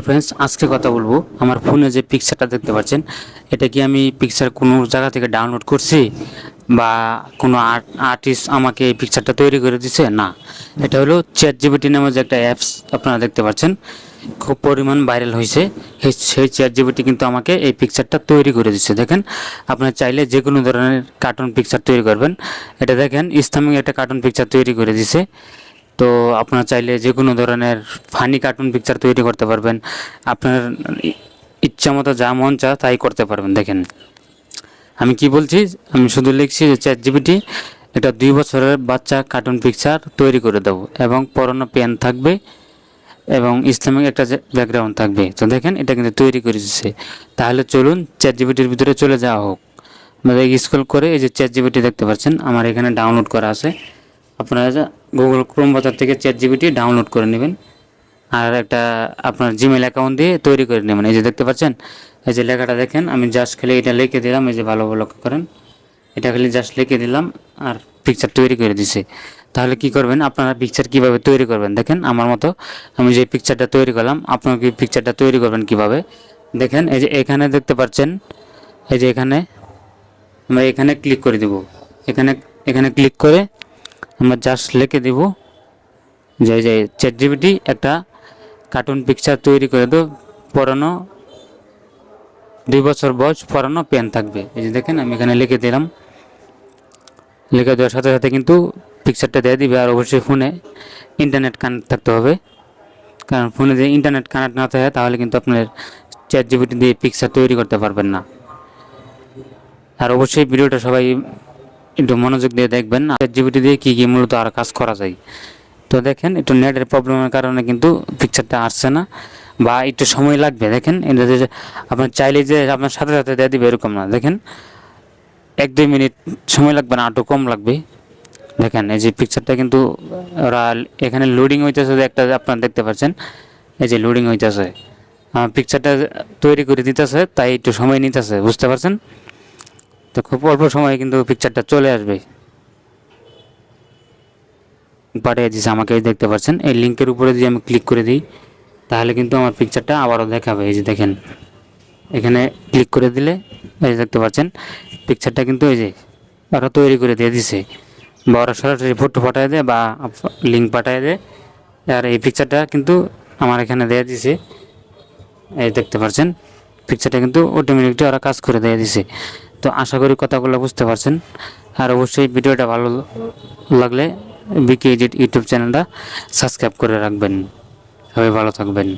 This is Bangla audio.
ফ্রেন্ডস আজকে কথা বলব আমার ফোনে যে পিকচারটা দেখতে পাচ্ছেন, এটা কি আমি পিকচার কোনো জায়গা থেকে ডাউনলোড করছি বা কোনো আর্টিস্ট আমাকে এই পিকচারটা তৈরি করে দিছে? না। এটা হলো চ্যাট জিবিটি নামে যে একটা অ্যাপস আপনারা দেখতে পাচ্ছেন, খুব পরিমাণ ভাইরাল হয়েছে। সেই- চ্যাট জিবিটি কিন্তু আমাকে এই পিকচারটা তৈরি করে দিচ্ছে দেখেন, আপনারা চাইলে যে কোনো ধরনের কার্টুন পিকচার তৈরি করবেন। এটা দেখেন, ইসলামিক একটা কার্টুন পিকচার তৈরি করে দিছে। তো আপনারা চাইলে যে কোনো ধরনের ফানি কার্টুন পিকচার তৈরি করতে পারবেন। আপনার ইচ্ছা মতো যা মন চা তাই করতে পারবেন, দেখেন। আমি কি বলছি? আমি শুধু লিখছি যে চ্যাট জিবিটি এটা দুই বছরের বাচ্চা কার্টুন পিকচার তৈরি করে দেবো এবং পরনো পেন থাকবে এবং ইসলামিক একটা ব্যাকগ্রাউন্ড থাকবে। তো দেখেন, এটা কিন্তু তৈরি করে দিচ্ছে তাহলে চলুন চ্যাট জিবিটির ভিতরে চলে যাওয়া হোক। আমাদের স্কুল করে এই যে চ্যাট জিবিটি দেখতে পাচ্ছেন, আমার এখানে ডাউনলোড করা আছে। আপনারা গুগল ক্রোম বাজার থেকে চ্যাট জিবিটি ডাউনলোড করে নেবেন। আর একটা আপনার জিমেল অ্যাকাউন্ট দিয়ে তৈরি করে নেবেন। এই যে দেখতে পাচ্ছেন, এই যে লেখাটা দেখেন, আমি জাস্ট খালি এটা লিখে দিলাম, এই যে ভালো লক্ষ্য করেন। এটা খালি জাস্ট লিখে দিলাম আর পিকচার তৈরি করে দিছে। তাহলে কি করবেন, আপনারা পিকচার কীভাবে তৈরি করবেন? দেখেন, আমার মতো আমি যে পিকচারটা তৈরি করলাম, আপনারা কি পিকচারটা তৈরি করবেন কীভাবে? দেখেন, এই যে এখানে দেখতে পাচ্ছেন, এই যে এখানে, আমরা এখানে ক্লিক করে দেব। এখানে এখানে ক্লিক করে আমরা জাস্ট লিখে দেব। যে যে চ্যাট জিবিটি একটা কার্টুন পিকচার তৈরি করে দেব। পরানো দুই বছর বয়স পরানো পেন থাকবে। এই যে দেখেন, আমি এখানে লিখে দিলাম। লিখে দেওয়ার সাথে সাথে কিন্তু পিকচারটা দিয়ে দিবে। আর অবশ্যই ফোনে ইন্টারনেট কানেক্ট থাকতে হবে। কারণ ফোনে যদি ইন্টারনেট কানেক্ট না থাকে, তাহলে কিন্তু আপনার চ্যাট জিবিটি দিয়ে পিকচার তৈরি করতে পারবেন না। আর অবশ্যই ভিডিওটা সবাই একটু মনোযোগ দিয়ে দেখবেন চ্যাট জিবিটি দিয়ে কী কী মূলত আর কাজ করা যায়। তো দেখেন, একটু নেটের প্রবলেমের কারণে কিন্তু পিকচারটা আসছে না বা একটু সময় লাগবে। দেখেন, এটা যে আপনার চাইলে যে আপনার সাথে সাথে দিয়ে দিবে এরকম না। দেখেন, এক দুই মিনিট সময় লাগবে না আটু কম লাগবে। দেখেন, এই যে পিকচারটা কিন্তু ওরা এখানে লোডিং হইতেছে একটা আপনারা দেখতে পাচ্ছেন, এই যে লোডিং হইতেছে। পিকচারটা তৈরি করে দিতেছে, তাই একটু সময় নিতেছে, বুঝতে পারছেন? তো খুব অল্প সময়ে কিন্তু পিকচারটা চলে আসবে। পাঠিয়ে দিয়েছে আমাকে দেখতে পাচ্ছেন, এই লিঙ্কের উপরে যদি আমি ক্লিক করে দিই, তাহলে কিন্তু আমার পিকচারটা আবারও দেখাবে। এই যে দেখেন, এখানে ক্লিক করে দিলে, এই দেখতে পাচ্ছেন পিকচারটা কিন্তু এই যে ওরা তৈরি করে দিয়ে দিছে। বা ওরা সরাসরি ফটো পাঠিয়ে দেয় বা লিঙ্ক পাঠিয়ে দেয়। আর এই পিকচারটা কিন্তু আমার এখানে দিয়ে দিছে। এই দেখতে পাচ্ছেন পিকচারটা কিন্তু অটোমেটিকলি ওরা কাজ করে দিয়ে দিছে। তো আশা করি কথাগুলো বুঝতে পারছেন। আর অবশ্যই ভিডিওটা ভালো লাগলে বিকে এডিট ইউটিউব চ্যানেলটা সাবস্ক্রাইব করে রাখবেন। সবাই ভালো থাকবেন।